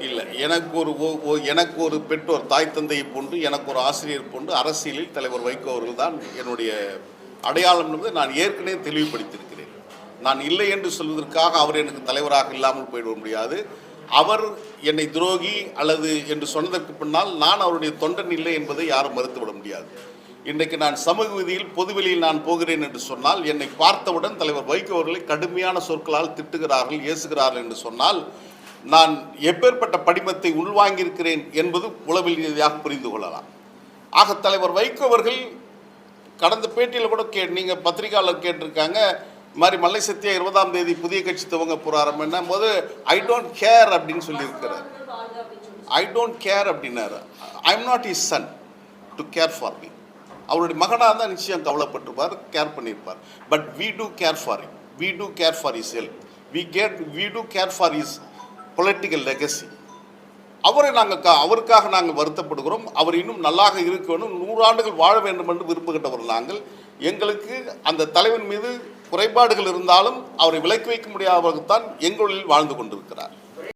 இல்லை. எனக்கு ஒரு ஓ- ஓ- எனக்கு ஒரு பெற்றோர் தாய் தந்தையை போன்று எனக்கு ஒரு ஆசிரியர் போன்று அரசியலில் தலைவர் வைகோ அவர்கள் தான் என்னுடைய அடையாளம் என்பதை நான் ஏற்கனவே தெளிவுபடுத்தியிருக்கிறேன். நான் இல்லை என்று சொல்வதற்காக அவர் எனக்கு தலைவராக இல்லாமல் போயிட முடியாது. அவர் என்னை துரோகி அல்லது என்று சொன்னதற்கு பின்னால் நான் அவருடைய தொண்டன் இல்லை என்பதை யாரும் மறுத்துவிட முடியாது. இன்றைக்கு நான் சமூக விதியில் பொதுவெளியில் நான் போகிறேன் என்று சொன்னால் என்னை பார்த்தவுடன் தலைவர் வைகோ அவர்களை கடுமையான சொற்களால் திட்டுகிறார்கள் ஏசுகிறார்கள் என்று சொன்னால் நான் எப்பேற்பட்ட படிமத்தை உள்வாங்கியிருக்கிறேன் என்பது உளவில் ரீதியாக புரிந்து கொள்ளலாம். ஆக தலைவர் வைகோ அவர்கள் கடந்த பேட்டியில் கூட கே நீங்கள் பத்திரிகையாளர் கேட்டிருக்காங்க மாதிரி மல்லை சத்தியா இருபதாம் தேதி புதிய கட்சி துவங்க போகிறாருன்னா போது ஐ டோன்ட் கேர் அப்படின்னு சொல்லியிருக்கிறார். ஐ டோன்ட் கேர் அப்படின்னாரு. I am not his son to care for me அவருடைய மகனாக தான் நிச்சயம் கவலைப்பட்டிருப்பார் கேர் பண்ணியிருப்பார். But we do care for him we do care for his health we get we do care for his political legacy அவரை நாங்கள் கா அவருக்காக நாங்கள் வருத்தப்படுகிறோம். அவர் இன்னும் நல்லாக இருக்க வேண்டும் நூறாண்டுகள் வாழ வேண்டும் என்று விருப்பப்பட்டவர் நாங்கள். எங்களுக்கு அந்த தலைவன் மீது குறைபாடுகள் இருந்தாலும் அவரை விலக்கி வைக்க முடியாதவர்கள்தான் எங்களில் வாழ்ந்து கொண்டிருக்கிறார்.